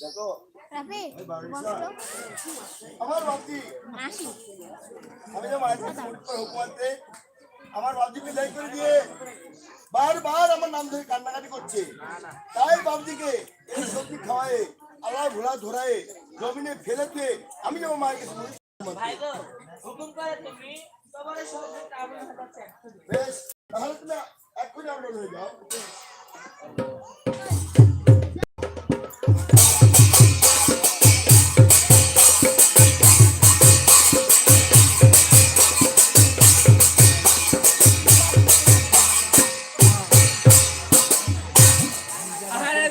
দেখো আমার বাপজি আমি যে মায়ের হুকুমাতে আমার বাপজি বিদায় করে দিয়ে বারবার আমার নাম ধরে কান্নাকাটি করছে। তাই বাপজিকে এই সবজি খাওয়ায় আলা ঘোড়া ধরায় জমিনে ফেলেতে আমি যাব মায়ের কাছে হুকুম করে তুমি তাহলে তুমি হয়ে যাও।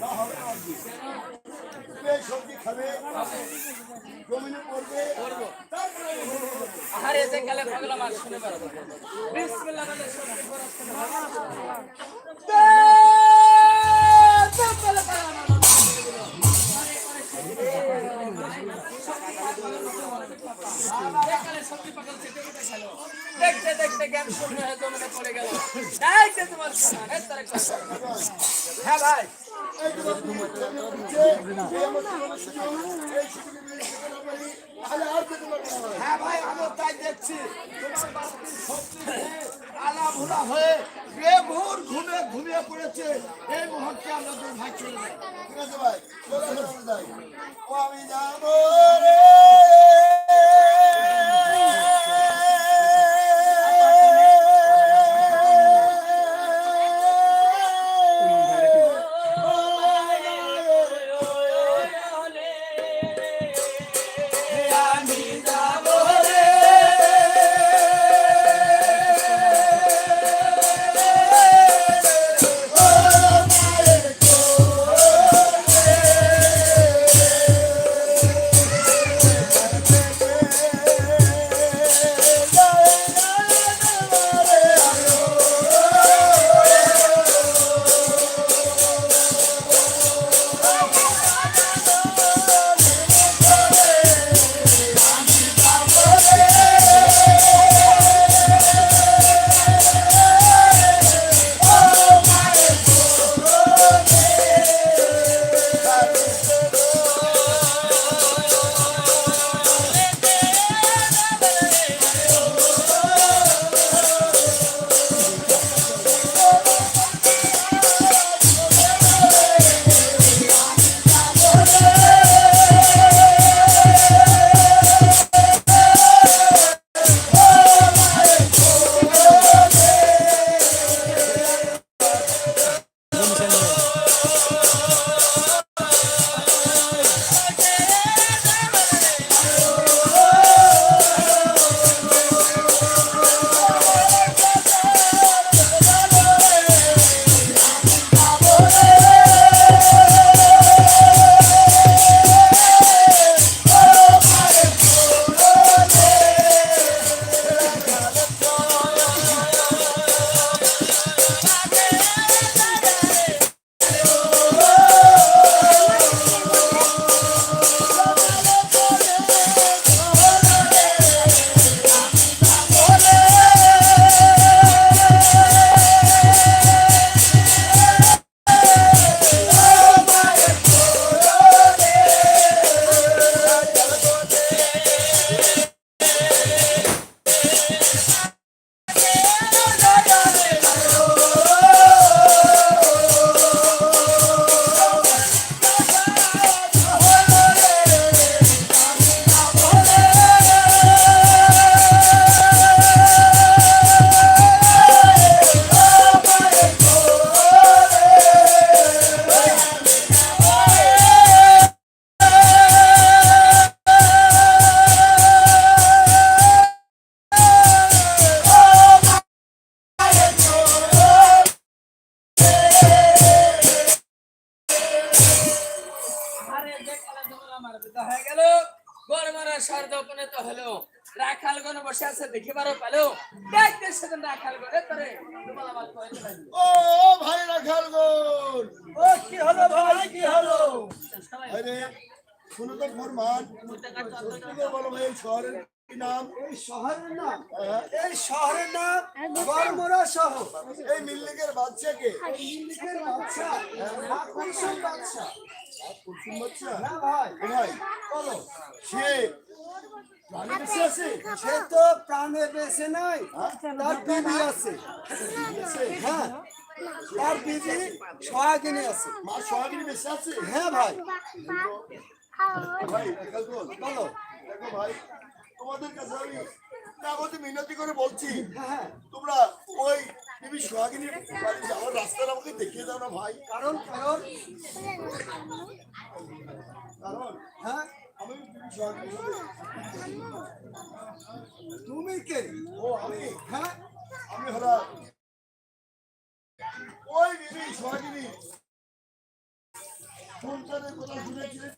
না হবে না মাছ খাবে জমিনে পড়বে তারপরে পারো বিসমিল্লাহ দেখতে দেখতে জ্ঞান শূন্য হয়ে জমিনে পড়ে গেল। যে তোমার। হ্যাঁ ভাই। হ্যাঁ ভাই আমিও তাই দেখছি। আলা ভোলা হয়ে বেঘোর ঘুমে ঘুমিয়ে পড়েছে। এই মুহূর্তে আমরা দুই ভাই চলে ঠিক আছে ভাই, হয়ে গেল। গরমারা শহরে উপনীত হলো। রাখাল গণ বসে আছে দেখিবারও পেল। দেখতে সেদিন রাখাল গণে তোরে ও ভাই রাখাল ও কি হলো ভাই কি হলো? আরে শুনো তো ফরমান। বলো ভাই শহরের নাম এই শহরের নাম এই শহরের নাম বর্মরা শহর। এই মিল্লিকের বাচ্চাকে কুলসুম কুলসুম বাচ্চা হ্যাঁ ভাই। ভাই বলো। সে প্রাণী বেঁচে আছে? সে তো প্রাণে বেঁচে নাই তার বিবি আছে। হ্যাঁ তার বিবি সোহাগিনী আছে। মা সোহাগিনী বেঁচে আছে? হ্যাঁ ভাই। ভাই বলো। দেখো ভাই তোমাদের কাছে আমি কাগজে মিনতি করে বলছি। হ্যাঁ তোমরা ওই বিবি সোহাগিনীর বাড়ি যাওয়ার রাস্তাটা আমাকে দেখিয়ে দাও না ভাই। কারণ কারণ কারণ হ্যাঁ? আমি তুমি কে? ও আমি? হ্যাঁ? আমি হলাম ওই বিবি সোহাগিনী। সন্তানের কথা শুনেছিলেন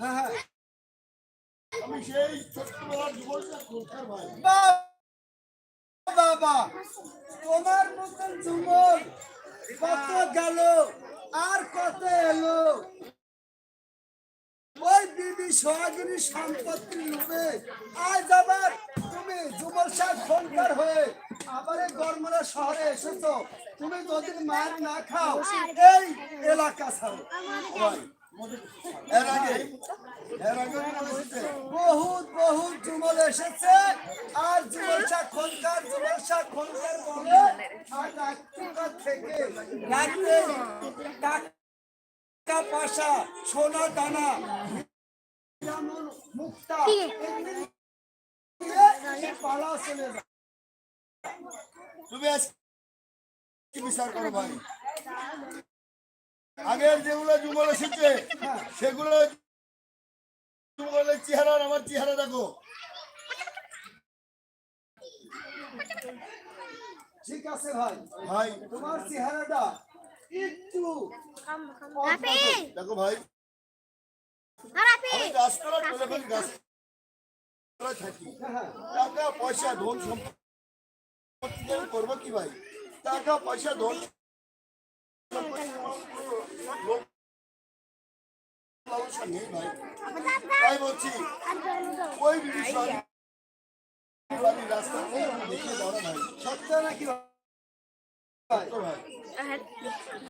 হ্যাঁ হ্যাঁ। আমি সেই ভাই? বাবা তোমার মতন যুবক কত গেল আর কত এলো? ওই বিবি সোহাগিনী সম্পত্তি লোভে আজ আবার তুমি যুবল সাহ ফোনকার হয়ে আবার এই গরমরা শহরে এসেছ। তুমি যদি মার না খাও এই এলাকা ছাড়ো। এর আগে বহুত বহুত যুবল এসেছে। আর খনকার যুবল শাহ খনকার বলে আর ডাক্তার থেকে টাকা পয়সা সোনা দানা মুক্তা পালা চলে যায়। তুমি বিচার করো ভাই? আগের যেগুলো যুগল এসেছে সেগুলো যুগলের চেহারা আমার চেহারা দেখো। ঠিক আছে ভাই। ভাই। তোমার চেহারাটা একটু দেখো ভাই। গাছতলা চলে গেছি থাকি। হ্যাঁ টাকা পয়সা ধন সম্পত্তি আমি করব কি ভাই? টাকা পয়সা ধন তাই বলছি ওই বিষয় রাস্তা দেখিয়ে দাও না ভাই সত্য নাকি